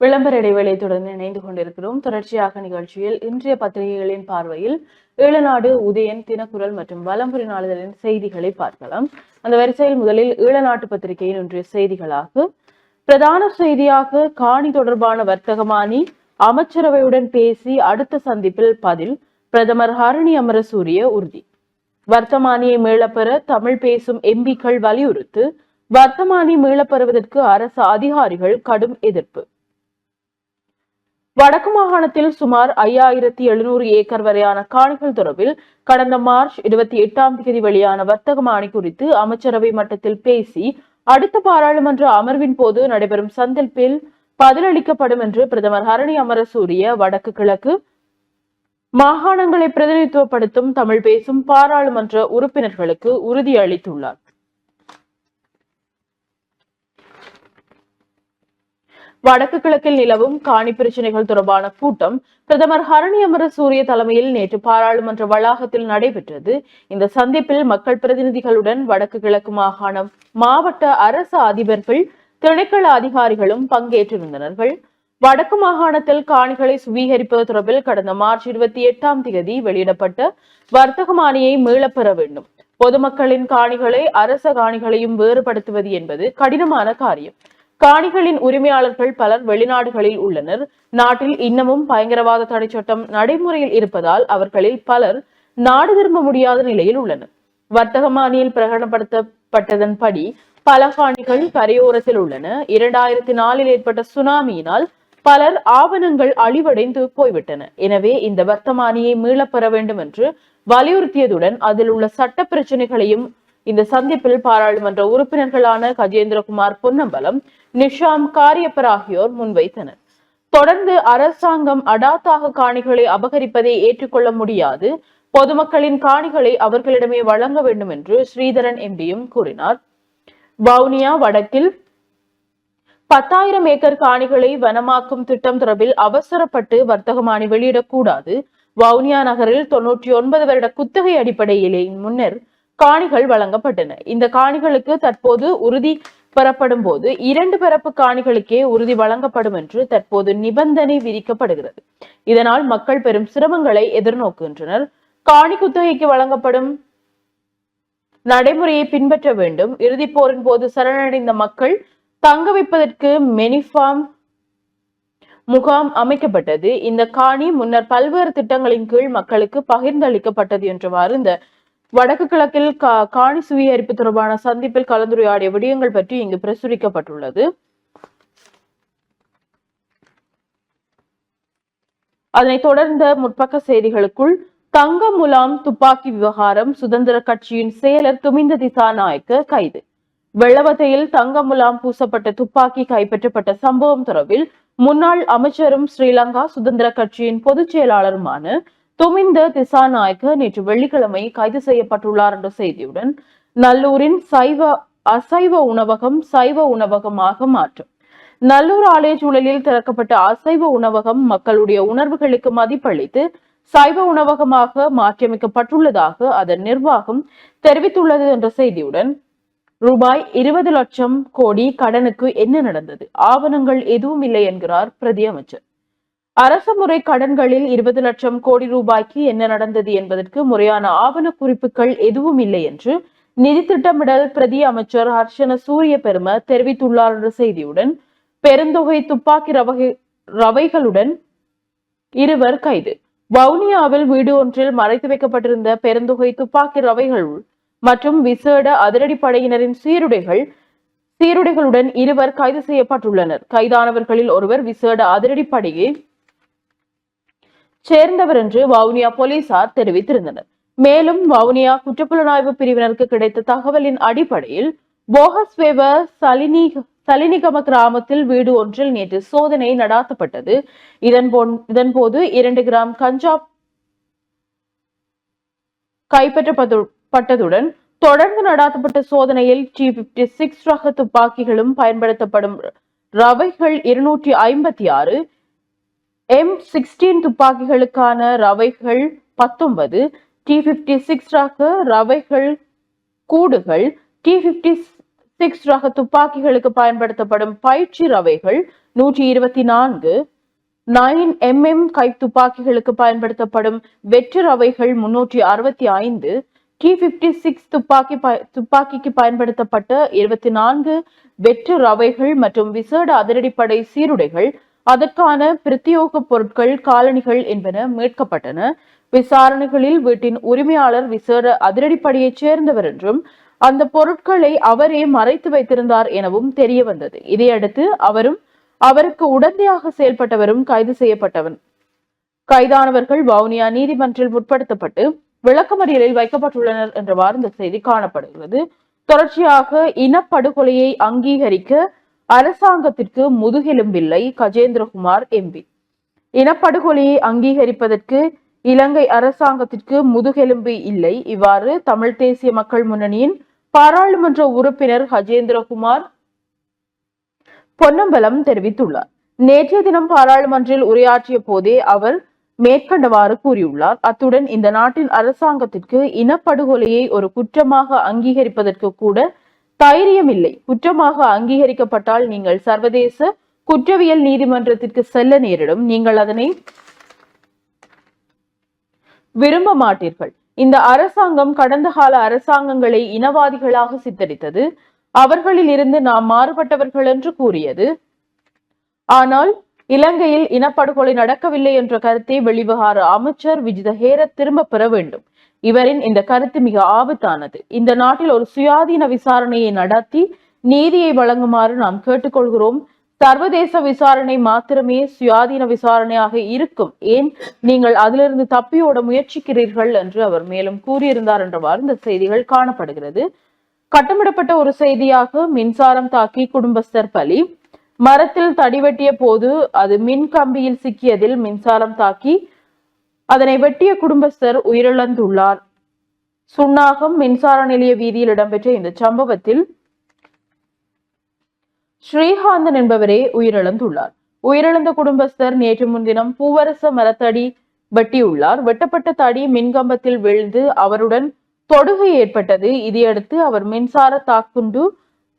விளம்பர இடைவேளை தொடர்ந்து இணைந்து கொண்டிருக்கிறோம். தொடர்ச்சியாக நிகழ்ச்சியில் இன்றைய பத்திரிகைகளின் பார்வையில் ஈழநாடு உதயன் தினக்குரல் மற்றும் வலம்புரி நாளிதழின் செய்திகளை பார்க்கலாம். அந்த வரிசையில் முதலில் ஈழநாட்டு பத்திரிகையின் இன்றைய செய்திகளாக. பிரதான செய்தியாக காணி தொடர்பான வர்த்தகமானி அமைச்சரவையுடன் பேசி அடுத்த சந்திப்பில் பதில் பிரதமர் ஹரணி அமரசூரிய உறுதி. வர்த்தமானியை மீளப்பெற தமிழ் பேசும் எம்பிக்கள் வலியுறுத்து வர்த்தமானி மீளப்பெறுவதற்கு அரசு அதிகாரிகள் கடும் எதிர்ப்பு. வடக்கு மாகாணத்தில் சுமார் ஐயாயிரத்தி எழுநூறு ஏக்கர் வரையான காணிகள் தொடர்பில் கடந்த மார்ச் இருபத்தி எட்டாம் தேதி வெளியான வர்த்தகமானி குறித்து அமைச்சரவை மட்டத்தில் பேசி அடுத்த பாராளுமன்ற அமர்வின் போது நடைபெறும் சந்திப்பில் பதிலளிக்கப்படும் என்று பிரதமர் ஹரணி அமரசூரிய வடக்கு கிழக்கு மாகாணங்களை பிரதிநிதித்துவப்படுத்தும் தமிழ் பேசும் பாராளுமன்ற உறுப்பினர்களுக்கு உறுதியளித்துள்ளார். வடக்கு கிழக்கில் நிலவும் காணி பிரச்சினைகள் தொடர்பான கூட்டம் பிரதமர் ஹரணி அமரசூரிய தலைமையில் நேற்று பாராளுமன்ற வளாகத்தில் நடைபெற்றது. இந்த சந்திப்பில் மக்கள் பிரதிநிதிகளுடன் வடக்கு கிழக்கு மாகாணம் மாவட்ட அரசு அதிபர்கள் திணைக்கள அதிகாரிகளும் பங்கேற்றிருந்தனர்கள். வடக்கு மாகாணத்தில் காணிகளை சுவீகரிப்பது தொடர்பில் கடந்த மார்ச் இருபத்தி எட்டாம் தேதி வெளியிடப்பட்ட வர்த்தக மானியை மீளப்பெற வேண்டும். பொதுமக்களின் காணிகளை அரச காணிகளையும் வேறுபடுத்துவது என்பது கடினமான காரியம். காணிகளின் உரிமையாளர்கள் பலர் வெளிநாடுகளில் உள்ளனர். நாட்டில் இன்னமும் பயங்கரவாத தடை சட்டம் நடைமுறையில் இருப்பதால் அவர்களில் பலர் நாடு திரும்ப முடியாத நிலையில் உள்ளனர். வர்த்தக வர்த்தகமானியில் பிரகடனப்படுத்தப்பட்டதன்படி பல காணிகள் கரையோரத்தில் உள்ளன. இரண்டாயிரத்தி நாலில் ஏற்பட்ட சுனாமியினால் பலர் ஆவணங்கள் அழிவடைந்து போய்விட்டன. எனவே இந்த வர்த்தமானியை மீளப்பெற வேண்டும் என்று வலியுறுத்தியதுடன் அதில் உள்ள சட்ட பிரச்சனைகளையும் இந்த சந்திப்பில் பாராளுமன்ற உறுப்பினர்களான கஜேந்திரகுமார் பொன்னம்பலம் நிஷாம் காரியப்பர் ஆகியோர் முன்வைத்தனர். தொடர்ந்து அரசாங்கம் அடாத்தாக காணிகளை அபகரிப்பதை ஏற்றுக்கொள்ள முடியாது. பொதுமக்களின் காணிகளை அவர்களிடமே வழங்க வேண்டும் என்று ஸ்ரீதரன் எம்பியும் கூறினார். வவுனியா வடக்கில் பத்தாயிரம் ஏக்கர் காணிகளை வனமாக்கும் திட்டம் தொடர்பில் அவசரப்பட்டு வர்த்தகமானி வெளியிடக்கூடாது. வவுனியா நகரில் தொன்னூற்றி ஒன்பது வருட குத்தகை அடிப்படையிலே முன்னர் காணிகள் வழங்கப்பட்டன. இந்த காணிகளுக்கு தற்போது உறுதி பெறப்படும் போது இரண்டு பிறப்பு காணிகளுக்கே உறுதி வழங்கப்படும் என்று தற்போது நிபந்தனை விதிக்கப்படுகிறது. இதனால் மக்கள் பெரும் சிரமங்களை எதிர்நோக்குகின்றனர். காணி குத்தகைக்கு வழங்கப்படும் நடைமுறையை பின்பற்ற வேண்டும். இறுதிப் போரின் போது சரணடைந்த மக்கள் தங்க வைப்பதற்கு மெனிஃபார்ம் முகாம் அமைக்கப்பட்டது. இந்த காணி முன்னர் பல்வேறு திட்டங்களின் கீழ் மக்களுக்கு பகிர்ந்தளிக்கப்பட்டது என்றவாறு இந்த வடக்கு கிழக்கில் கா- காணி சுவீகரிப்பு தொடர்பான சந்திப்பில் கலந்துரையாடிய விடயங்கள் பற்றி இங்கு பிரசுரிக்கப்பட்டுள்ளது. அதனைத் தொடர்ந்த முற்பக்க செய்திகளுக்குள் தங்க முலாம் துப்பாக்கி விவகாரம் சுதந்திர கட்சியின் செயலர் துமிந்த திசாநாயக்க கைது. வெள்ளவத்தையில் தங்க முலாம் பூசப்பட்ட துப்பாக்கி கைப்பற்றப்பட்ட சம்பவம் தொடர்பில் முன்னாள் அமைச்சரும் ஸ்ரீலங்கா சுதந்திர கட்சியின் பொதுச் செயலாளருமான துமிந்த திசாநாயக்க நேற்று வெள்ளிக்கிழமை கைது செய்யப்பட்டுள்ளார் என்ற செய்தியுடன் நல்லூரின் சைவ அசைவ உணவகம் சைவ உணவகமாக மாற்றம். நல்லூர் ஆலய சூழலில் திறக்கப்பட்ட அசைவ உணவகம் மக்களுடைய உணர்வுகளுக்கு மதிப்பளித்து சைவ உணவகமாக மாற்றியமைக்கப்பட்டுள்ளதாக அதன் நிர்வாகம் தெரிவித்துள்ளது என்ற செய்தியுடன் ரூபாய் இருபது லட்சம் கோடி கடனுக்கு என்ன நடந்தது? ஆவணங்கள் எதுவும் இல்லை என்கிறார் பிரதி அமைச்சர் அரசு முறை கடன்களில் இருபது லட்சம் கோடி ரூபாய்க்கு என்ன நடந்தது என்பதற்கு முறையான ஆவண குறிப்புகள் எதுவும் இல்லை என்று நிதி திட்டமிடல் பிரதி அமைச்சர் ஹர்ஷன சூரிய பெரும தெரிவித்துள்ளார் என்ற செய்தியுடன் பெருந்தொகை துப்பாக்கி ரவகை ரவைகளுடன் இருவர் கைது. வவுனியாவில் வீடு ஒன்றில் மறைத்து வைக்கப்பட்டிருந்த பெருந்தொகை துப்பாக்கி ரவைகள் மற்றும் விசேட அதிரடிப்படையினரின் சீருடைகள் சீருடைகளுடன் இருவர் கைது செய்யப்பட்டுள்ளனர். கைதானவர்களில் ஒருவர் விசேட அதிரடிப்படையை சேர்ந்தவர் என்று வவுனியா போலீசார் தெரிவித்திருந்தனர். மேலும் வவுனியா குற்றப்புலனாய்வு பிரிவினருக்கு கிடைத்த தகவலின் அடிப்படையில் போகஸ்வேவ சலினி சலினிகம கிராமத்தில் வீடு ஒன்றில் நேற்று சோதனை நடாத்தப்பட்டது. இதன் போன்- இதன்போது இரண்டு கிராம் கஞ்சா கைப்பற்றப்பட்டதுடன் தொடர்ந்து நடாத்தப்பட்ட சோதனையில் டி பிப்டி சிக்ஸ் ரக துப்பாக்கிகளும் பயன்படுத்தப்படும் ரவைகள் இருநூற்றி ஐம்பத்தி ஆறு எம் சிக்ஸ்டீன் துப்பாக்கிகளுக்கான ரவைகள் பத்தொன்பது டி பிப்டி சிக்ஸ் ரக ரவைகள் கூடுகள் டி பிப்டி சிக்ஸ் ரக துப்பாக்கிகளுக்கு பயன்படுத்தப்படும் பயிற்சி ரவைகள் நூற்றி இருபத்தி நான்கு நைன் எம்எம் கை துப்பாக்கிகளுக்கு பயன்படுத்தப்படும் வெற்று ரவைகள் முன்னூற்றி அறுபத்தி ஐந்து டி பிப்டி சிக்ஸ் துப்பாக்கி துப்பாக்கிக்கு பயன்படுத்தப்பட்ட இருபத்தி நான்கு வெற்று ரவைகள் மற்றும் விசேட அதிரடிப்படை சீருடைகள் அதற்கான பிரத்யோக பொருட்கள் காலணிகள் என்பன மீட்கப்பட்டன. விசாரணைகளில் வீட்டின் உரிமையாளர் விசேட அதிரடிப்படையைச் சேர்ந்தவர் என்றும் அந்த பொருட்களை அவரே மறைத்து வைத்திருந்தார் எனவும் தெரிய வந்தது இதையடுத்து அவரும் அவருக்கு உடந்தையாக செயல்பட்டவரும் கைது செய்யப்பட்டவன். கைதானவர்கள் வவுனியா நீதிமன்றில் முற்படுத்தப்பட்டு விளக்கமறியலில் வைக்கப்பட்டுள்ளனர் என்றவாறு இந்த செய்தி காணப்படுகிறது. தொடர்ச்சியாக இனப்படுகொலையை அங்கீகரிக்க அரசாங்கத்திற்கு முதுகெலும்பில்லை கஜேந்திரகுமார் எம்பி. இனப்படுகொலையை அங்கீகரிப்பதற்கு இலங்கை அரசாங்கத்திற்கு முதுகெலும்பு இல்லை. இவ்வாறு தமிழ் தேசிய மக்கள் முன்னணியின் பாராளுமன்ற உறுப்பினர் கஜேந்திரகுமார் பொன்னம்பலம் தெரிவித்துள்ளார். நேற்றைய தினம் பாராளுமன்றில் உரையாற்றிய போதே அவர் மேற்கண்டவாறு கூறியுள்ளார். அத்துடன் இந்த நாட்டின் அரசாங்கத்திற்கு இனப்படுகொலையை ஒரு குற்றமாக அங்கீகரிப்பதற்கு கூட தைரியம் இல்லை குற்றமாக அங்கீகரிக்கப்பட்டால் நீங்கள் சர்வதேச குற்றவியல் நீதிமன்றத்திற்கு செல்ல நேரிடும். நீங்கள் அதனை விரும்ப மாட்டீர்கள். இந்த அரசாங்கம் கடந்த கால அரசாங்கங்களை இனவாதிகளாக சித்தரித்தது. அவர்களில் இருந்து நாம் மாறுபட்டவர்கள் என்று கூறியது. ஆனால் இலங்கையில் இனப்படுகொலை நடக்கவில்லை என்ற கருத்தை வெளிவிவகார அமைச்சர் விஜித ஹேரத் திரும்ப பெற வேண்டும். இவரின் இந்த கருத்து மிக ஆபத்தானது. இந்த நாட்டில் ஒரு சுயாதீன விசாரணையை நடத்தி நீதியை வழங்குமாறு நாம் கேட்டுக்கொள்கிறோம். சர்வதேச விசாரணை மாத்திரமே சுயாதீன விசாரணையாக இருக்கும். ஏன்? நீங்கள் அதிலிருந்து தப்பியோட முயற்சிக்கிறீர்கள் என்று அவர் மேலும் கூறியிருந்தார் என்றவாறு இந்த செய்திகள் காணப்படுகிறது. கட்டமிடப்பட்ட ஒரு செய்தியாக மின்சாரம் தாக்கி குடும்பஸ்தர் பலி. மரத்தில் தடி வெட்டிய போது அது மின் கம்பியில் சிக்கியதில் மின்சாரம் தாக்கி அதனை வெட்டிய குடும்பஸ்தர் உயிரிழந்துள்ளார். சுன்னாகம் மின்சார நிலைய வீதியில் இடம்பெற்ற இந்த சம்பவத்தில் ஸ்ரீகாந்தன் என்பவரே உயிரிழந்துள்ளார். உயிரிழந்த குடும்பஸ்தர் நேற்று முன்தினம் பூவரச மரத்தடி வெட்டியுள்ளார். வெட்டப்பட்ட தடி மின்கம்பத்தில் விழுந்து அவருடன் தொடுகை ஏற்பட்டது. இதையடுத்து அவர் மின்சார தாக்குண்டு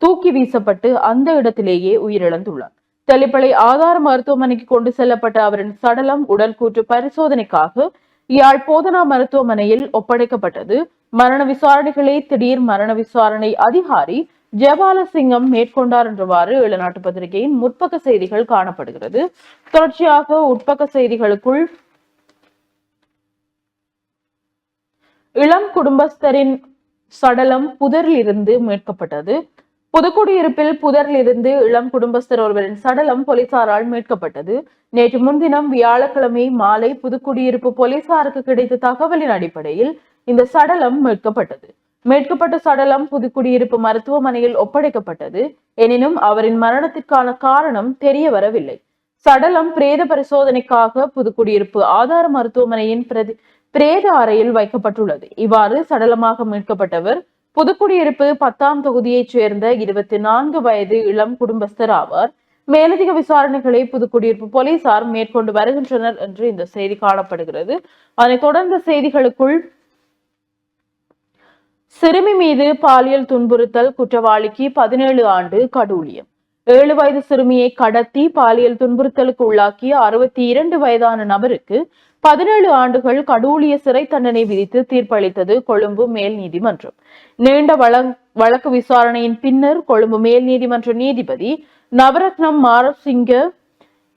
தூக்கி வீசப்பட்டு அந்த இடத்திலேயே உயிரிழந்துள்ளார். தெளிப்பளை ஆதார மருத்துவமனைக்கு கொண்டு செல்லப்பட்ட அவரின் சடலம் உடல் கூற்று பரிசோதனைக்காக யாழ் போதனா மருத்துவமனையில் ஒப்படைக்கப்பட்டது. மரண விசாரணைகளை திடீர் மரண விசாரணை அதிகாரி ஜெபாலசிங்கம் மேற்கொண்டார் என்றவாறு இளநாட்டு பத்திரிகையின் முற்பக்க செய்திகள் காணப்படுகிறது. தொடர்ச்சியாக உட்பக்க செய்திகளுக்குள் இளம் குடும்பஸ்தரின் சடலம் புதரில் இருந்து மீட்கப்பட்டது. புதுக்குடியிருப்பில் புதரில் இருந்து இளம் குடும்பஸ்தர் ஒருவரின் சடலம் போலீசாரால் மீட்கப்பட்டது. நேற்று முன்தினம் வியாழக்கிழமை மாலை புதுக்குடியிருப்பு போலீசாருக்கு கிடைத்த தகவலின் அடிப்படையில் இந்த சடலம் மீட்கப்பட்டது. மீட்கப்பட்ட சடலம் புதுக்குடியிருப்பு மருத்துவமனையில் ஒப்படைக்கப்பட்டது. எனினும் அவரின் மரணத்திற்கான காரணம் தெரிய வரவில்லை சடலம் பிரேத பரிசோதனைக்காக புதுக்குடியிருப்பு ஆதார மருத்துவமனையின் பிரதி பிரேத அறையில் வைக்கப்பட்டுள்ளது. இவ்வாறு சடலமாக மீட்கப்பட்டவர் புதுக்குடியிருப்பு பத்தாம் தொகுதியைச் சேர்ந்த இருபத்தி நான்கு வயது இளம் குடும்பஸ்தர் ஆவார். மேலதிக விசாரணைகளை புதுக்குடியிருப்பு போலீசார் மேற்கொண்டு வருகின்றனர் என்று இந்த செய்தி காணப்படுகிறது. அதனைத் தொடர்ந்த செய்திகளுக்குள் சிறுமி மீது பாலியல் துன்புறுத்தல் குற்றவாளிக்கு பதினேழு ஆண்டு கடூழியம். ஏழு வயது சிறுமியை கடத்தி பாலியல் துன்புறுத்தலுக்கு உள்ளாக்கிய அறுபத்தி இரண்டு வயதான நபருக்கு பதினேழு ஆண்டுகள் கடூழிய சிறை தண்டனை விதித்து தீர்ப்பளித்தது கொழும்பு மேல் நீதிமன்றம். நீண்ட வழக்கு விசாரணையின் பின்னர் கொழும்பு மேல் நீதிமன்ற நீதிபதி நவரத்னம் மாரசிங்க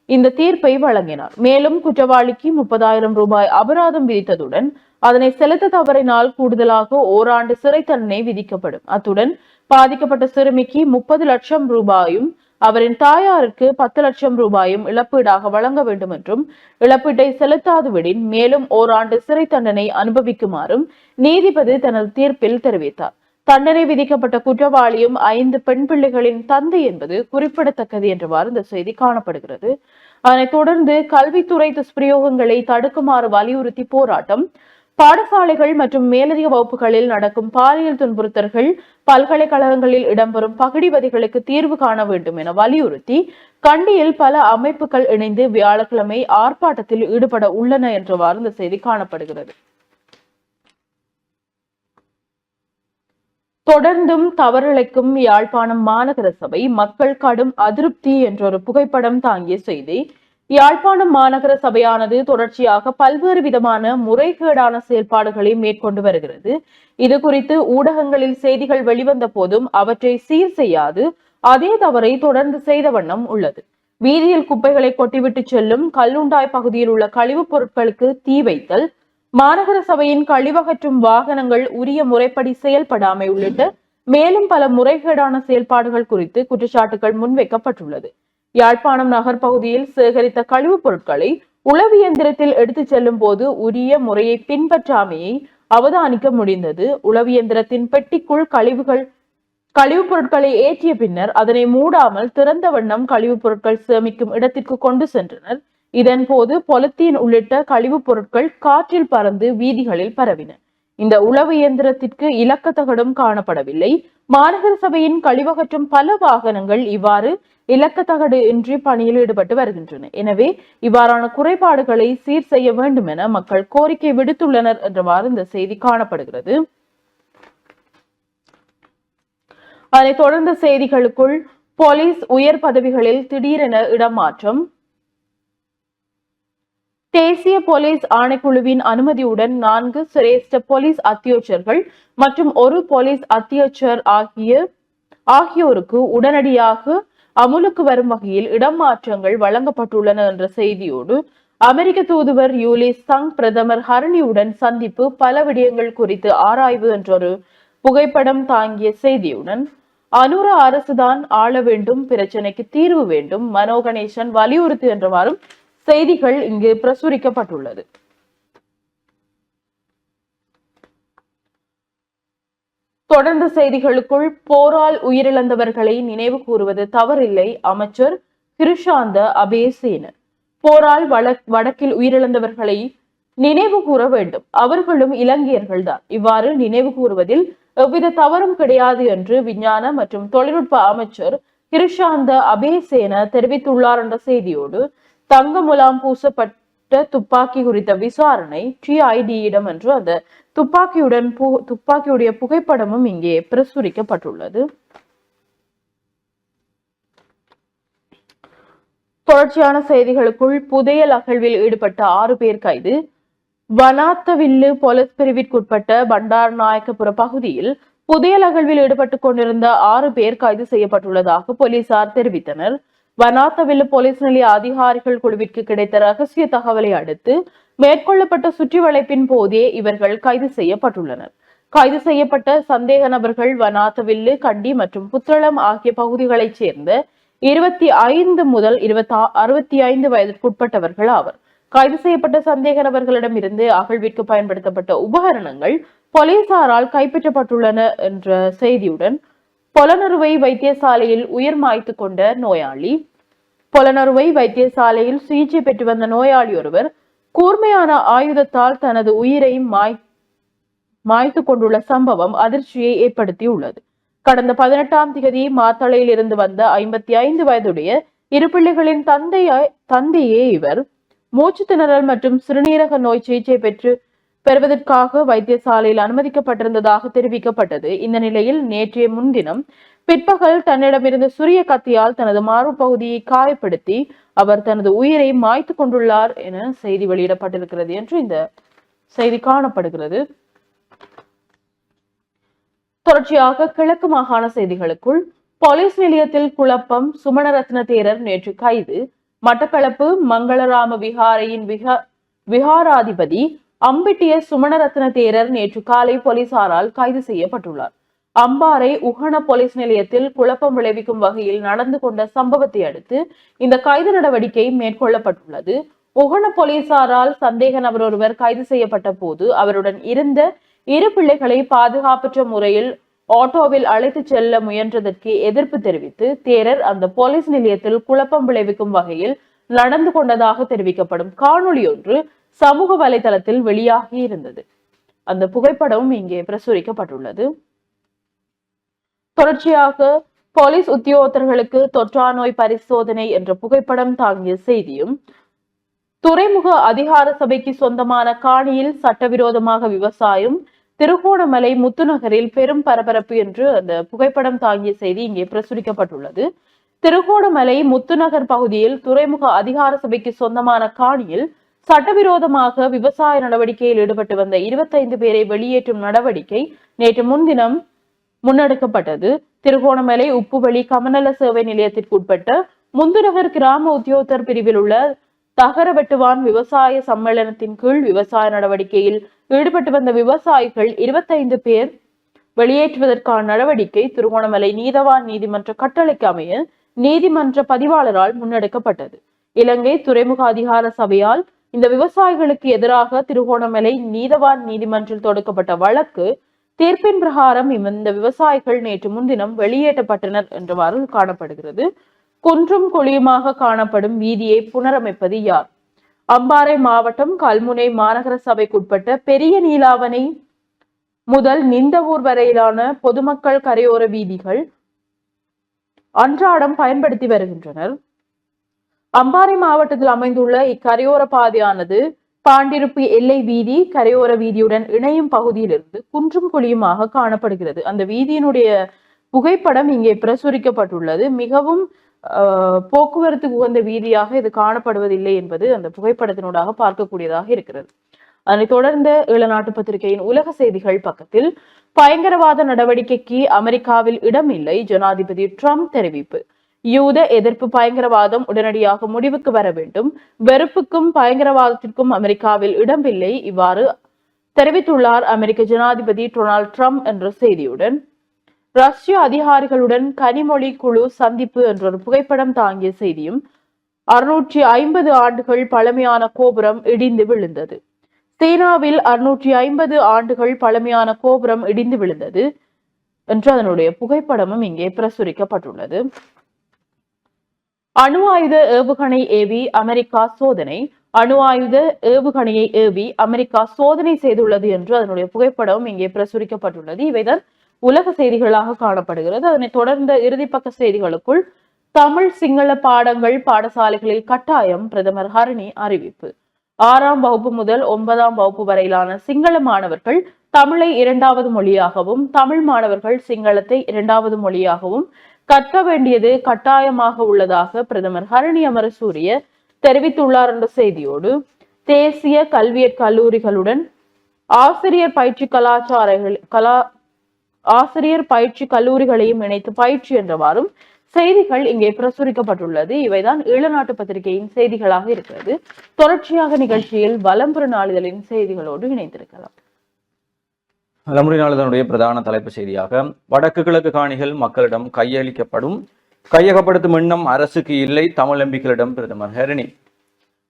இந்த தீர்ப்பை வழங்கினார். மேலும் குற்றவாளிக்கு முப்பதாயிரம் ரூபாய் அபராதம் விதித்ததுடன் அதனை செலுத்த தவறினால் கூடுதலாக ஓராண்டு சிறை தண்டனை விதிக்கப்படும். அத்துடன் பாதிக்கப்பட்ட சிறுமிக்கு முப்பது லட்சம் ரூபாயும் அவரின் தாயாருக்கு பத்து லட்சம் ரூபாயும் இழப்பீடாக வழங்க வேண்டும் என்றும் இழப்பீட்டை செலுத்தாதுவிடின் மேலும் ஓராண்டு சிறை தண்டனை அனுபவிக்குமாறும் நீதிபதி தனது தீர்ப்பில் தெரிவித்தார். தண்டனை விதிக்கப்பட்ட குற்றவாளியும் ஐந்து பெண் பிள்ளைகளின் தந்தை என்பது குறிப்பிடத்தக்கது என்றவாறு இந்த செய்தி காணப்படுகிறது. அதனைத் தொடர்ந்து கல்வித்துறை துஷ்பிரயோகங்களை தடுக்குமாறு வலியுறுத்தி போராட்டம் பாடசாலைகள் மற்றும் மேலதிக வகுப்புகளில் நடக்கும் பாலியல் துன்புறுத்தல்கள் பல்கலைக்கழகங்களில் இடம்பெறும் பகடிவதிகளுக்கு தீர்வு காண வேண்டும் என வலியுறுத்தி கண்டியில் பல அமைப்புகள் இணைந்து வியாழக்கிழமை ஆர்ப்பாட்டத்தில் ஈடுபட உள்ளன என்றவாறு இந்த செய்தி காணப்படுகிறது. தொடர்ந்தும் தவறிழைக்கும் யாழ்ப்பாணம் மாநகர சபை மக்கள் கடும் அதிருப்தி என்றொரு புகைப்படம் தாங்கிய செய்தி யாழ்ப்பாணம் மாநகர சபையானது தொடர்ச்சியாக பல்வேறு விதமான முறைகேடான செயல்பாடுகளை மேற்கொண்டு வருகிறது. இது குறித்து ஊடகங்களில் செய்திகள் வெளிவந்த போதும் அவற்றை சீர் செய்யாது. அதே தவறை தொடர்ந்து செய்த வண்ணம் உள்ளது. வீதியில் குப்பைகளை கொட்டிவிட்டு செல்லும் கல்லுண்டாய் பகுதியில் உள்ள கழிவுப் பொருட்களுக்கு தீ வைத்தல் மாநகர சபையின் கழிவகற்றும் வாகனங்கள் உரிய முறைப்படி செயல்படாமை உள்ளிட்ட மேலும் பல முறைகேடான செயல்பாடுகள் குறித்து குற்றச்சாட்டுகள் முன்வைக்கப்பட்டுள்ளது. யாழ்ப்பாணம் நகர் பகுதியில் சேகரித்த கழிவுப் பொருட்களை உளவு இயந்திரத்தில் எடுத்துச் செல்லும் போது உரிய முறையை பின்பற்றாமையை அவதானிக்க முடிந்தது. உளவு இயந்திரத்தின் பெட்டிக்குள் கழிவுகள் கழிவுப் பொருட்களை ஏற்றிய பின்னர் அதனை மூடாமல் திறந்த வண்ணம் கழிவுப் பொருட்கள் சேமிக்கும் இடத்திற்கு கொண்டு சென்றனர். இதன் போது பொலித்தீன் உள்ளிட்ட கழிவுப் பொருட்கள் காற்றில் பறந்து வீதிகளில் பரவின. இந்த உளவு இயந்திரத்திற்கு இலக்கத்தகடும் காணப்படவில்லை. மாநகர சபையின் கழிவகற்றும் பல வாகனங்கள் இவ்வாறு இலக்கத்தகடு இன்றி பணியில் ஈடுபட்டு வருகின்றன. எனவே இவ்வாறான குறைபாடுகளை சீர் செய்ய வேண்டும் என மக்கள் கோரிக்கை விடுத்துள்ளனர் என்றவாறு இந்த செய்தி காணப்படுகிறது. அதனைத் தொடர்ந்த செய்திகளுக்குள் போலீஸ் உயர் பதவிகளில் திடீரென இடமாற்றம் தேசிய போலீஸ் ஆணைக்குழுவின் அனுமதியுடன் நான்கு சிரேஷ்ட போலீஸ் அத்தியட்சர்கள் மற்றும் ஒரு போலீஸ் அத்தியட்சர் ஆகிய ஆகியோருக்கு உடனடியாக அமுலுக்கு வரும் வகையில் இடமாற்றங்கள் வழங்கப்பட்டுள்ளன என்ற செய்தியோடு அமெரிக்க தூதுவர் யூலி சங் பிரதமர் ஹரணியுடன் சந்திப்பு பல விடயங்கள் குறித்து ஆராய்வு என்றொரு புகைப்படம் தாங்கிய செய்தியுடன் அனுர அரசுதான் ஆள வேண்டும் பிரச்சனைக்கு தீர்வு வேண்டும் மனோகணேசன் வலியுறுத்து என்றவாறும் செய்திகள் இங்கு பிரசுரிக்கப்பட்டுள்ளது. தொடர்ந்து செய்திகளுக்குள் போரால் உயிரிழந்தவர்களை நினைவு கூறுவது தவறில்லை அமைச்சர் கிருஷாந்த அபேசேன போரால் வடக்கில் உயிரிழந்தவர்களை நினைவு கூற வேண்டும். அவர்களும் இலங்கையர்கள்தான். இவ்வாறு நினைவு கூறுவதில் எவ்வித தவறும் கிடையாது என்று விஞ்ஞான மற்றும் தொழில்நுட்ப அமைச்சர் கிருஷாந்த அபேசேன தெரிவித்துள்ளார் என்ற செய்தியோடு தங்க முலாம் பூசப்பட்ட துப்பாக்கி குறித்த விசாரணை டிஐடியிடம் என்று அந்த துப்பாக்கியுடன் பு- துப்பாக்கியுடைய புகைப்படமும் இங்கே பிரசுரிக்கப்பட்டுள்ளது. தொடர்ச்சியான செய்திகளுக்குள் புதையல் அகழ்வில் ஈடுபட்ட ஆறு பேர் கைது. வனாத்தவில்லு போலீஸ் பிரிவிற்குட்பட்ட பண்டார் நாயக்கபுர பகுதியில் புதையல் அகழ்வில் ஈடுபட்டுக் கொண்டிருந்த ஆறு பேர் கைது செய்யப்பட்டுள்ளதாக போலீசார் தெரிவித்தனர். வனாத்தவில்லு போலீஸ் நிலைய அதிகாரிகள் குழுவிற்கு கிடைத்த ரகசிய தகவலை அடுத்து மேற்கொள்ளப்பட்ட சுற்றி வளைப்பின் போதே இவர்கள் கைது செய்யப்பட்டுள்ளனர். கைது செய்யப்பட்ட சந்தேக நபர்கள் வனாத்தவில்லு கண்டி மற்றும் புத்தளம் ஆகிய பகுதிகளைச் சேர்ந்த இருபத்தி ஐந்து முதல் இருபத்தி அறுபத்தி ஐந்து வயதிற்குட்பட்டவர்கள் ஆவர். கைது செய்யப்பட்ட சந்தேக நபர்களிடமிருந்து அகழ்விற்கு பயன்படுத்தப்பட்ட உபகரணங்கள் போலீசாரால் கைப்பற்றப்பட்டுள்ளன என்ற செய்தியுடன் பொலனறுவை வைத்தியசாலையில் உயிர் மாய்த்து கொண்ட நோயாளி பொலனறுவை வைத்தியசாலையில் சிகிச்சை பெற்று வந்த நோயாளி ஒருவர் கூர்மையான ஆயுதத்தால் தனது உயிரை மாய் மாய்த்து கொண்டுள்ள சம்பவம் அதிர்ச்சியை ஏற்படுத்தியுள்ளது. கடந்த பதினெட்டாம் திகதி மாத்தளையில் இருந்து வந்த ஐம்பத்தி ஐந்து வயதுடைய இரு பிள்ளைகளின் தந்தைய தந்தையே இவர் மூச்சு திணறல் மற்றும் சிறுநீரக நோய் சிகிச்சை பெற்று பெறுவதற்காக வைத்தியசாலையில் அனுமதிக்கப்பட்டிருந்ததாக தெரிவிக்கப்பட்டது. இந்த நிலையில் நேற்றைய முன்தினம் பிற்பகல் தன்னிடமிருந்த சுரிய கத்தியால் தனது மார்பு பகுதியை காயப்படுத்தி அவர் தனது உயிரை மாய்த்து கொண்டுள்ளார் என செய்தி வெளியிடப்பட்டிருக்கிறது என்று இந்த செய்தி காணப்படுகிறது. தொடர்ச்சியாக கிழக்கு மாகாண செய்திகளுக்குள் போலீஸ் நிலையத்தில் குழப்பம். சுமணரத்ன தேரர் நேற்று கைது. மட்டக்களப்பு மங்களராம விகாரையின் விகா விகாராதிபதி அம்பிட்டிய சுமணரத்ன தேரர் நேற்று காலை போலீசாரால் கைது செய்யப்பட்டுள்ளார். அம்பாறை உகன போலீஸ் நிலையத்தில் குழப்பம் விளைவிக்கும் வகையில் நடந்து கொண்ட சம்பவத்தை அடுத்து இந்த கைது நடவடிக்கை மேற்கொள்ளப்பட்டுள்ளது. உகன போலீசாரால் சந்தேக நபர் ஒருவர் கைது செய்யப்பட்ட போது அவருடன் இருந்த இரு பிள்ளைகளை பாதுகாப்பற்ற முறையில் ஆட்டோவில் அழைத்து செல்ல முயன்றதற்கு எதிர்ப்பு தெரிவித்து தேரர் அந்த போலீஸ் நிலையத்தில் குழப்பம் விளைவிக்கும் வகையில் நடந்து கொண்டதாக தெரிவிக்கப்படும் காணொளி ஒன்று சமூக வலைதளத்தில் வெளியாகி இருந்தது. அந்த புகைப்படமும் இங்கே பிரசுரிக்கப்பட்டுள்ளது. தொடர்ச்சியாக போலீஸ் உத்தியோகத்தர்களுக்கு தொற்றா நோய் பரிசோதனை என்ற புகைப்படம் தாங்கிய செய்தியும் துறைமுக அதிகார சபைக்கு சொந்தமான காணியில் சட்டவிரோதமாக விவசாயம் திருகோணமலை முத்துநகரில் பெரும் பரபரப்பு என்று அந்த புகைப்படம் தாங்கிய செய்தி இங்கே பிரசுரிக்கப்பட்டுள்ளது. திருகோணமலை முத்துநகர் பகுதியில் துறைமுக அதிகார சபைக்கு சொந்தமான காணியில் சட்டவிரோதமாக விவசாய நடவடிக்கையில் ஈடுபட்டு வந்த இருபத்தைந்து பேரை வெளியேற்றும் நடவடிக்கை நேற்று முன்தினம் முன்னெடுக்கப்பட்டது. திருகோணமலை உப்புவெளி கமநல சேவை நிலையத்திற்குட்பட்ட முந்துநகர் கிராம உத்தியோகத்தர் பிரிவில் உள்ள தகரவெட்டுவான் விவசாய சம்மேளனத்தின் கீழ் விவசாய நடவடிக்கையில் ஈடுபட்டு வந்த விவசாயிகள் இருபத்தைந்து பேர் வெளியேற்றுவதற்கான நடவடிக்கை திருகோணமலை நீதவான் நீதிமன்ற கட்டளைக்கு அமைய நீதிமன்ற பதிவாளரால் முன்னெடுக்கப்பட்டது. இலங்கை துறைமுக அதிகார சபையால் இந்த விவசாயிகளுக்கு எதிராக திருகோணமலை நீதவான் நீதிமன்றில் தொடுக்கப்பட்ட வழக்கு தீர்ப்பின் பிரகாரம் இந்த விவசாயிகள் நேற்று முன்தினம் வெளியேற்றப்பட்டனர் என்றவாறு காணப்படுகிறது. குன்றும் குழியுமாக காணப்படும் வீதியை புனரமைப்பது யார்? அம்பாறை மாவட்டம் கல்முனை மாநகர சபைக்குட்பட்ட பெரிய நீலாவணை முதல் நிந்தவூர் வரையிலான பொதுமக்கள் கரையோர வீதிகள் அன்றாடம் பயன்படுத்தி வருகின்றனர். அம்பாறை மாவட்டத்தில் அமைந்துள்ள இக்கரையோர பாதையானது பாண்டிருப்பு எல்லை வீதி கரையோர வீதியுடன் இணையும் பகுதியிலிருந்து குன்றும் குழியுமாக காணப்படுகிறது. அந்த வீதியினுடைய புகைப்படம் இங்கே பிரசுரிக்கப்பட்டுள்ளது. மிகவும் போக்குவரத்து உகந்த வீதியாக இது காணப்படுவதில்லை என்பது அந்த புகைப்படத்தினூடாக பார்க்கக்கூடியதாக இருக்கிறது. அதனைத் தொடர்ந்து ஈழநாட்டு பத்திரிகையின் உலக செய்திகள் பக்கத்தில் பயங்கரவாத நடவடிக்கைக்கு அமெரிக்காவில் இடமில்லை. ஜனாதிபதி ட்ரம்ப் தெரிவிப்பு. யூத எதிர்ப்பு பயங்கரவாதம் உடனடியாக முடிவுக்கு வர வேண்டும். வெறுப்புக்கும் பயங்கரவாதத்திற்கும் அமெரிக்காவில் இடமில்லை இவ்வாறு தெரிவித்துள்ளார் அமெரிக்க ஜனாதிபதி டொனால்ட் ட்ரம்ப் என்ற செய்தியுடன். ரஷ்ய அதிகாரிகளுடன் கனிமொழி குழு சந்திப்பு என்ற ஒரு புகைப்படம் தாங்கிய செய்தியும் அறுநூற்றி ஐம்பது ஆண்டுகள் பழமையான கோபுரம் இடிந்து விழுந்தது. சீனாவில் அறுநூற்றி ஐம்பது ஆண்டுகள் பழமையான கோபுரம் இடிந்து விழுந்தது. என்று அதனுடைய புகைப்படமும் இங்கே பிரசுரிக்கப்பட்டுள்ளது. அணு ஆயுத ஏவுகணை ஏவி அமெரிக்கா சோதனை. அணு ஆயுத ஏவுகணையை ஏவி அமெரிக்கா சோதனை செய்துள்ளது என்று அதனுடைய புகைப்படம் இங்கே பிரசுரிக்கப்பட்டுள்ளது. இவைதான் உலக செய்திகளாக காணப்படுகிறது. அதனை தொடர்ந்த இறுதிப்பக்க செய்திகளுக்குள் தமிழ் சிங்கள பாடங்கள் பாடசாலைகளில் கட்டாயம் பிரதமர் ஹரணி அறிவிப்பு. ஆறாம் வகுப்பு முதல் ஒன்பதாம் வகுப்பு வரையிலான சிங்கள மாணவர்கள் தமிழை இரண்டாவது மொழியாகவும் தமிழ் மாணவர்கள் சிங்களத்தை இரண்டாவது மொழியாகவும் கற்க வேண்டியது கட்டாயமாக உள்ளதாக பிரதமர் ஹரணி அமரசூரிய தெரிவித்துள்ளார் என்ற செய்தியோடு தேசிய கல்வியற் கல்லூரிகளுடன் ஆசிரியர் பயிற்சி கலாச்சாரங்கள் கலா ஆசிரியர் பயிற்சி கல்லூரிகளையும் இணைத்து பயிற்சி என்றவாறும் செய்திகள் இங்கே பிரசுரிக்கப்பட்டுள்ளது. இவைதான் ஈழநாட்டு பத்திரிகையின் செய்திகளாக இருக்கிறது. தொடர்ச்சியாக நிகழ்ச்சியில் வலம்புற நாளிதழின் செய்திகளோடு இணைந்திருக்கலாம். தலைமுறை நாளிதனுடைய பிரதான தலைப்பு செய்தியாக வடக்கு கிழக்கு காணிகள் மக்களிடம் கையளிக்கப்படும் கையகப்படுத்தும் எண்ணம் அரசுக்கு இல்லை தமிழ் எம்பிக்களிடம் பிரதமர் ஹரணி.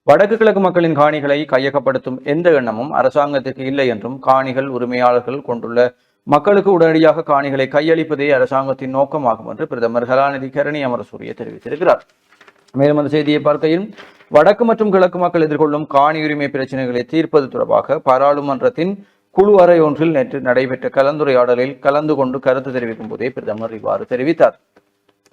வடக்கு கிழக்கு மக்களின் காணிகளை கையகப்படுத்தும் எந்த எண்ணமும் அரசாங்கத்திற்கு இல்லை என்றும் காணிகள் உரிமையாளர்கள் கொண்டுள்ள மக்களுக்கு உடனடியாக காணிகளை கையளிப்பதே அரசாங்கத்தின் நோக்கமாகும் என்று பிரதமர் கலாநிதி கரணி அமரசூரிய தெரிவித்திருக்கிறார். மேலும் அந்த செய்தியை பார்க்கையில் வடக்கு மற்றும் கிழக்கு மக்கள் எதிர்கொள்ளும் காணி உரிமை பிரச்சனைகளை தீர்ப்பது தொடர்பாக பாராளுமன்றத்தின் குழு அறை ஒன்றில் நேற்று நடைபெற்ற கலந்துரையாடலில் கலந்து கொண்டு கருத்து தெரிவிக்கும் போதே பிரதமர் இவ்வாறு தெரிவித்தார்.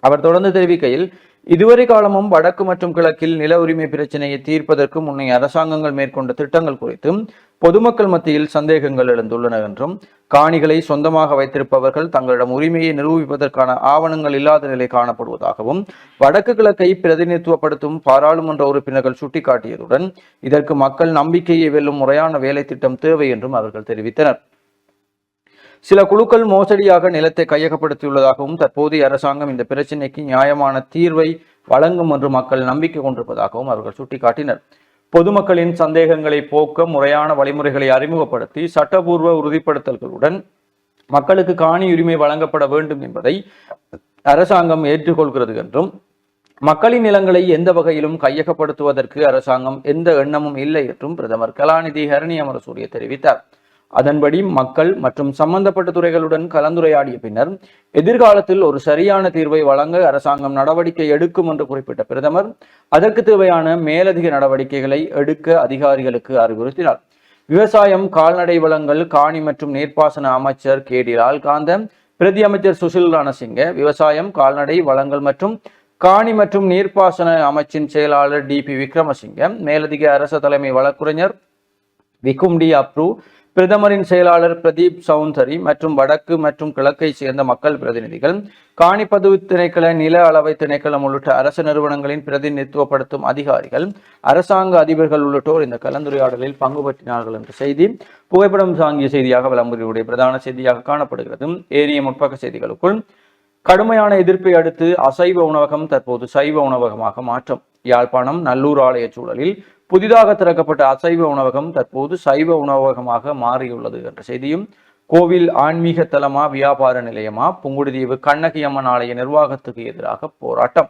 அவர் தொடர்ந்து தெரிவிக்கையில் இதுவரை காலமும் வடக்கு மற்றும் கிழக்கில் நில உரிமை பிரச்சனையை தீர்ப்பதற்கு முன்னைய அரசாங்கங்கள் மேற்கொண்ட திட்டங்கள் குறித்தும் பொதுமக்கள் மத்தியில் சந்தேகங்கள் எழுந்துள்ளன என்றும் காணிகளை சொந்தமாக வைத்திருப்பவர்கள் தங்களிடம் உரிமையை நிரூபிப்பதற்கான ஆவணங்கள் இல்லாத நிலை காணப்படுவதாகவும் வடக்கு கிழக்கை பிரதிநிதித்துவப்படுத்தும் பாராளுமன்ற உறுப்பினர்கள் சுட்டிக்காட்டியதுடன் இதற்கு மக்கள் நம்பிக்கையை வெல்லும் முறையான வேலை திட்டம் தேவை என்றும் அவர்கள் தெரிவித்தனர். சில குழுக்கள் மோசடியாக நிலத்தை கையகப்படுத்தியுள்ளதாகவும் தற்போதைய அரசாங்கம் இந்த பிரச்சினைக்கு நியாயமான தீர்வை வழங்கும் என்று மக்கள் நம்பிக்கை கொண்டிருப்பதாகவும் அவர்கள் சுட்டிக்காட்டினர். பொதுமக்களின் சந்தேகங்களை போக்க முறையான வழிமுறைகளை அறிமுகப்படுத்தி சட்டபூர்வ உறுதிப்படுத்தல்களுடன் மக்களுக்கு காணி உரிமை வழங்கப்பட வேண்டும் என்பதை அரசாங்கம் ஏற்றுக்கொள்கிறது என்றும் மக்களின் நிலங்களை எந்த வகையிலும் கையகப்படுத்துவதற்கு அரசாங்கம் எந்த எண்ணமும் இல்லை என்றும் பிரதமர் கலாநிதி ஹரணி அமரசூரிய தெரிவித்தார். அதன்படி மக்கள் மற்றும் சம்பந்தப்பட்ட துறைகளுடன் கலந்துரையாடிய பின்னர் எதிர்காலத்தில் ஒரு சரியான தீர்வை வழங்க அரசாங்கம் நடவடிக்கை எடுக்கும் என்று குறிப்பிட்ட பிரதமர் அதற்கு தேவையான மேலதிக நடவடிக்கைகளை எடுக்க அதிகாரிகளுக்கு அறிவுறுத்தினார். விவசாயம் கால்நடை வளங்கள் காணி மற்றும் நீர்ப்பாசன அமைச்சர் கே டி லால்காந்த பிரதி அமைச்சர் சுசில் ரணசிங்க விவசாயம் கால்நடை வளங்கள் மற்றும் காணி மற்றும் நீர்ப்பாசன அமைச்சின் செயலாளர் டி பி விக்ரமசிங்க மேலதிக அரசு தலைமை வழக்குரைஞர் விக்கும் டி அப்ரு பிரதமரின் செயலாளர் பிரதீப் சௌந்தரி மற்றும் வடக்கு மற்றும் கிழக்கை சேர்ந்த மக்கள் பிரதிநிதிகள் காணிப்பதிவு திணைக்கள நில அளவை திணைக்களம் உள்ளிட்ட அரசு நிறுவனங்களின் பிரதிநிதித்துவப்படுத்தும் அதிகாரிகள் அரசாங்க அதிபர்கள் உள்ளிட்டோர் இந்த கலந்துரையாடலில் பங்கு பற்றினார்கள் என்ற செய்தி புகைப்படம் சாங்கிய செய்தியாக விளம்பரியுடைய பிரதான செய்தியாக காணப்படுகிறது. ஏனைய முற்பக்க செய்திகளுக்குள் கடுமையான எதிர்ப்பை அடுத்து அசைவ உணவகம் தற்போது சைவ உணவகமாக மாற்றம் யாழ்ப்பாணம் நல்லூர் ஆலய சூழலில் புதிதாக திறக்கப்பட்ட அசைவ உணவகம் தற்போது சைவ உணவகமாக மாறியுள்ளது என்ற செய்தியும் கோவில் ஆன்மீக தலமா வியாபார நிலையமா புங்குடுதீவு கண்ணகியம்மன் ஆலய நிர்வாகத்துக்கு எதிராக போராட்டம்.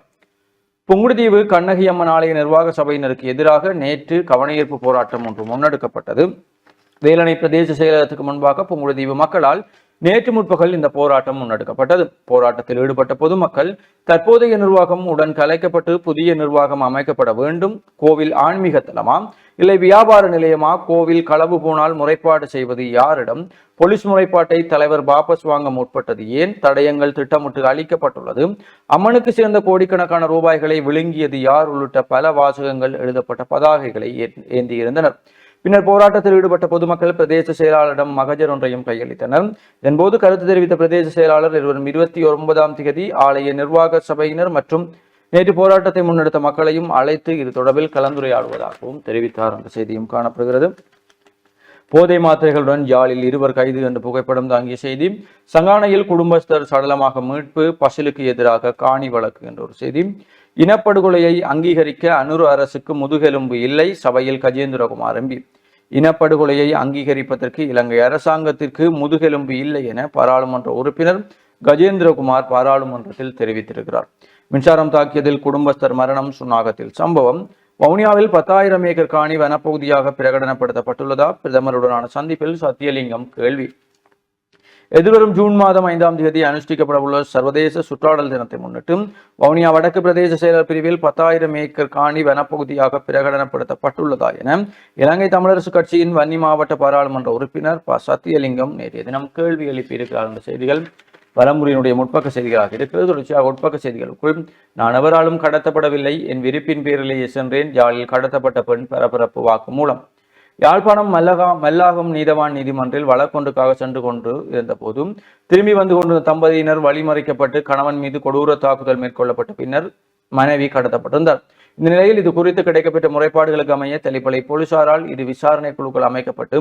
புங்குடுதீவு கண்ணகியம்மன் ஆலய நிர்வாக சபையினருக்கு எதிராக நேற்று கவனஈர்ப்பு போராட்டம் ஒன்று முன்னெடுக்கப்பட்டது. வேலணை பிரதேச செயலகத்துக்கு முன்பாக புங்குடுதீவு மக்களால் நேற்று முற்பகல் இந்த போராட்டம் முன்னெடுக்கப்பட்டது. போராட்டத்தில் ஈடுபட்ட பொதுமக்கள் தற்போதைய நிர்வாகம் உடன் கலைக்கப்பட்டு புதிய நிர்வாகம் அமைக்கப்பட வேண்டும். கோவில் ஆன்மீக தலமா? இல்லை வியாபார நிலையமா? கோவில் களவு போனால் முறைப்பாடு செய்வது யாரிடம்? போலீஸ் முறைப்பாட்டை தலைவர் வாபஸ் வாங்க முற்பட்டது ஏன்? தடயங்கள் திட்டமிட்டு அளிக்கப்பட்டுள்ளது. அம்மனுக்கு சேர்ந்த கோடிக்கணக்கான ரூபாய்களை விழுங்கியது யார்? உள்ளிட்ட பல வாசகங்கள் எழுதப்பட்ட பதாகைகளை ஏந்தியிருந்தனர். பின்னர் போராட்டத்தில் ஈடுபட்ட பொதுமக்கள் பிரதேச செயலாளரிடம் மகஜர் ஒன்றையும் கையளித்தனர். இதன்போது கருத்து தெரிவித்த பிரதேச செயலாளர் இருவரும் இருபத்தி ஒன்பதாம் தேதி ஆலய நிர்வாக சபையினர் மற்றும் நேற்று போராட்டத்தை முன்னெடுத்த மக்களையும் அழைத்து இது தொடர்பில் கலந்துரையாடுவதாகவும் தெரிவித்தார். அந்த செய்தியும் காணப்படுகிறது. போதை மாத்திரைகளுடன் யாழில் இருவர் கைது என்ற புகைப்படம் தாங்கிய செய்தி சங்கானையில் குடும்பஸ்தர் சடலமாக மீட்பு பசிலுக்கு எதிராக காணி வழக்கு என்ற ஒரு செய்தி இனப்படுகொலையை அங்கீகரிக்க அனுரு அரசுக்கு முதுகெலும்பு இல்லை சபையில் கஜேந்திரகுமார் எம்பி இனப்படுகொலையை அங்கீகரிப்பதற்கு இலங்கை அரசாங்கத்திற்கு முதுகெலும்பு இல்லை என பாராளுமன்ற உறுப்பினர் கஜேந்திரகுமார் பாராளுமன்றத்தில் தெரிவித்திருக்கிறார். மின்சாரம் தாக்கியதில் குடும்பஸ்தர் மரணம் சுன்னாகத்தில் சம்பவம் வவுனியாவில் பத்தாயிரம் ஏக்கர் காணி வனப்பகுதியாக பிரகடனப்படுத்தப்பட்டுள்ளதா? பிரதமருடனான சந்திப்பில் சத்தியலிங்கம் கேள்வி. எதிர்வரும் ஜூன் மாதம் ஐந்தாம் தேதி அனுஷ்டிக்கப்பட உள்ள சர்வதேச சுற்றாடல் தினத்தை முன்னிட்டு வவுனியா வடக்கு பிரதேச செயலர் பிரிவில் பத்தாயிரம் ஏக்கர் காணி வனப்பகுதியாக பிரகடனப்படுத்தப்பட்டுள்ளதா என இலங்கை தமிழரசு கட்சியின் வன்னி மாவட்ட பாராளுமன்ற உறுப்பினர் ப. சத்தியலிங்கம் நேற்றைய தினம் கேள்வி எழுப்பியிருக்கிறார். என்ற செய்திகள் வலமுறையினுடைய முற்பக்க செய்திகளாக இருக்கிறது. தொடர்ச்சியாக உட்பக்க செய்திகளுக்குள் நான் எவராலும் கடத்தப்படவில்லை என் விருப்பின் பேரிலேயே சென்றேன் யாழில் கடத்தப்பட்ட பெண் பரபரப்பு வாக்கு மூலம். யாழ்ப்பாணம் மல்லகா மல்லாகம் நீதவான் நீதிமன்றில் வழக்கொன்றுக்காக சென்று கொண்டு இருந்த போதும் திரும்பி வந்து கொண்டிருந்த தம்பதியினர் வழிமறைக்கப்பட்டு கணவன் மீது கொடூர தாக்குதல் மேற்கொள்ளப்பட்ட பின்னர் மனைவி கடத்தப்பட்டிருந்தார். இந்த நிலையில் இது குறித்து கிடைக்கப்பட்ட முறைப்பாடுகளுக்கு அமைய தெளிப்பலை போலீசாரால் இது விசாரணை குழுக்கள் அமைக்கப்பட்டு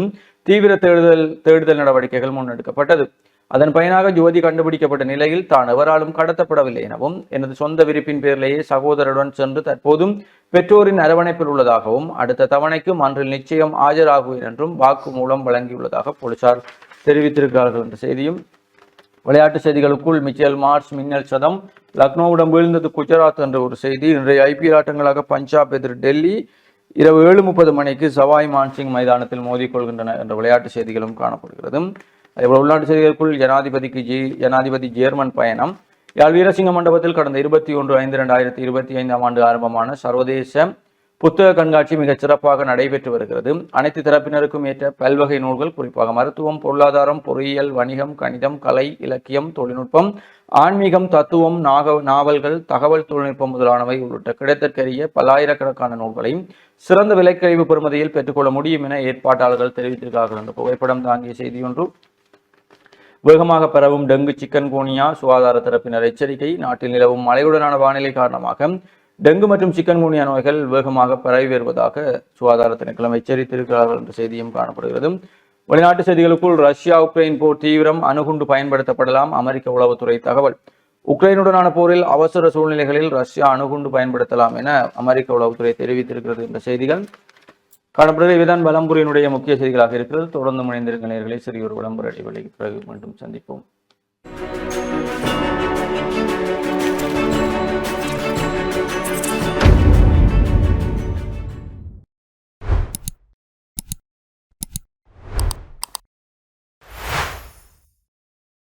தீவிர தேடுதல் தேடுதல் நடவடிக்கைகள் முன்னெடுக்கப்பட்டது. அதன் பயனாக ஜோதி கண்டுபிடிக்கப்பட்ட நிலையில் தான் எவராலும் கடத்தப்படவில்லை எனவும் எனது சொந்த விருப்பின் பேரிலேயே சகோதரருடன் சென்று தற்போதும் பெற்றோரின் அரவணைப்பில் உள்ளதாகவும் அடுத்த தவணைக்கும் அன்றில் நிச்சயம் ஆஜராகுவேன் என்றும் வாக்கு மூலம் வழங்கியுள்ளதாக போலீசார் தெரிவித்திருக்கிறார்கள் என்ற செய்தியும் விளையாட்டு செய்திகளுக்குள் மிச்சல் மார்ச் மின்னல் சதம் லக்னோவிடம் வீழ்ந்தது குஜராத் என்ற ஒரு செய்தி. இன்றைய ஐபிஎல் ஆட்டங்களாக பஞ்சாப் எதிர் டெல்லி இரவு ஏழு முப்பது மணிக்கு சவாய் மான்சிங் மைதானத்தில் மோதிக்கொள்கின்றன என்ற விளையாட்டு செய்திகளும் காணப்படுகிறது. அதேபோல் உள்நாட்டு செய்திகளுக்குள் ஜனாதிபதிக்கு ஜி ஜனாதிபதி ஜேர்மன் பயணம். யாழ் வீரசிங்க மண்டபத்தில் கடந்த இருபத்தி ஒன்று ஐந்து ரெண்டாயிரத்தி இருபத்தி ஐந்தாம் ஆண்டு ஆரம்பமான சர்வதேச புத்தக கண்காட்சி மிகச் சிறப்பாக நடைபெற்று வருகிறது. அனைத்து தரப்பினருக்கும் ஏற்ற பல்வகை நூல்கள் குறிப்பாக மருத்துவம் பொருளாதாரம் பொறியியல் வணிகம் கணிதம் கலை இலக்கியம் தொழில்நுட்பம் ஆன்மீகம் தத்துவம் நாக நாவல்கள் தகவல் தொழில்நுட்பம் முதலானவை உள்ளிட்ட கிடைத்தற்கரிய பல்லாயிரக்கணக்கான நூல்களையும் சிறந்த விலைக்கழிவு பெறுமதியில் பெற்றுக்கொள்ள முடியும் என ஏற்பாட்டாளர்கள் தெரிவித்திருக்கிறார்கள். என்ற புகைப்படம் தாங்கிய செய்தியொன்று வேகமாக பரவும் டெங்கு சிக்கன் கோனியா சுகாதார தரப்பினர் எச்சரிக்கை நாட்டில் நிலவும் மழையுடனான வானிலை காரணமாக டெங்கு மற்றும் சிக்கன் கோனியா நோய்கள் வேகமாக பரவி வருவதாக சுகாதார திணைக்களம் எச்சரித்திருக்கிறார்கள் என்ற செய்தியும் காணப்படுகிறது. வெளிநாட்டு செய்திகளுக்குள் ரஷ்யா உக்ரைன் போர் தீவிரம் அணுகுண்டு பயன்படுத்தப்படலாம் அமெரிக்க உளவுத்துறை தகவல். உக்ரைனுடனான போரில் அவசர சூழ்நிலைகளில் ரஷ்யா அணுகுண்டு பயன்படுத்தலாம் என அமெரிக்க உளவுத்துறை தெரிவித்திருக்கிறது என்ற செய்திகள். காணப்படுகிற இவைதான் வலம்புரியினுடைய முக்கிய செய்திகளாக இருக்கிறது. தொடர்ந்து முனைந்திருக்க நேர்களை சிறிய ஒரு விளம்பர இடைவெளிக்கு பிறகு மீண்டும் சந்திப்போம்.